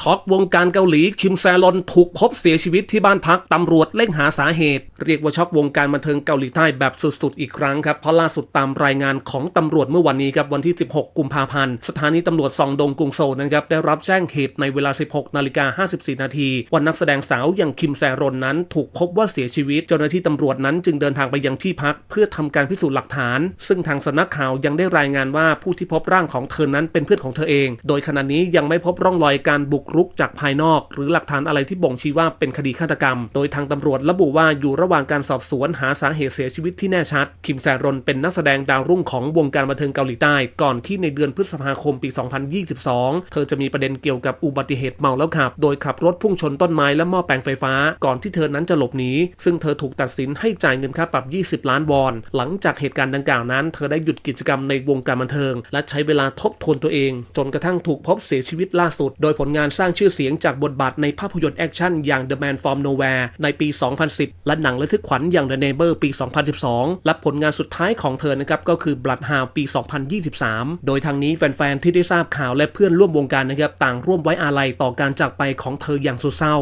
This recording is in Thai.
ช็อกวงการเกาหลีคิมแซลอนถูกพบเสียชีวิตที่บ้านพักตำรวจเร่งหาสาเหตุ เรียกว่าช็อกวงการบันเทิงเกาหลีใต้แบบสุดๆอีกครั้งครับเพราะล่าสุดตามรายงานของตำรวจเมื่อวันนี้ครับวันที่ 16 กุมภาพันธ์สถานีตำรวจซองดงกรุงโซลนะครับได้รับแจ้งเหตุในเวลา 16 นาฬิกา 54 นาทีวันนักแสดงสาวอย่างคิมแซรอนนั้น ถูกพบว่าเสียชีวิต เจ้าหน้าที่ตำรวจนั้นจึงเดินทางไปยังที่พัก เพื่อทำการพิสูจน์หลักฐาน ซึ่งทางสำนักข่าวยังได้รายงานว่าผู้ที่พบร่างของเธอนั้นเป็นเพื่อนของเธอเอง โดยขณะนี้ยังไม่พบร่องรอยการบุกรุกจากภายนอก หรือหลักฐานอะไรที่บ่งชี้ว่าเป็นคดีฆาตกรรม โดยทางตำรวจระบุว่าอยู่ระหว่างการสอบสวนหาสาเหตุเสียชีวิตที่แน่ชัด คิมแซรอนเป็นนักแสดงดาวรุ่งของวงการบันเทิงเกาหลีใต้ ก่อนที่ในเดือนพฤษภาคมปี 2022 เธอจะมีประเด็นเกี่ยวกับอุบัติเหตุเมาแล้วขับ โดยขับรถพุ่งชนต้นไม้และหม้อแปลงไฟฟ้า ก่อนที่เธอนั้นจะหลบหนีซึ่งเธอถูกตัดสินให้จ่ายเงินค่าปรับ 20 ล้านวอน หลังจากเหตุการณ์ดังกล่าวนั้น เธอได้หยุดกิจกรรมในวงการบันเทิง และใช้เวลาทบทวนตัวเอง จนกระทั่งถูกพบเสียชีวิตล่าสุด โดยผลงานสร้างชื่อเสียงจากบทบาทในภาพยนตร์แอคชั่นอย่าง The Man from Nowhere ในปี 2010 และหนังระทึกขวัญอย่าง The Neighbor ปี 2012 และผลงานสุดท้ายของเธอนะครับก็คือ Bloodhound ปี 2023 โดยทางนี้แฟนๆที่ได้ทราบข่าวและเพื่อนร่วมวงการนะครับต่างร่วมไว้อาลัยต่อการจากไปของเธออย่างสุดเศร้า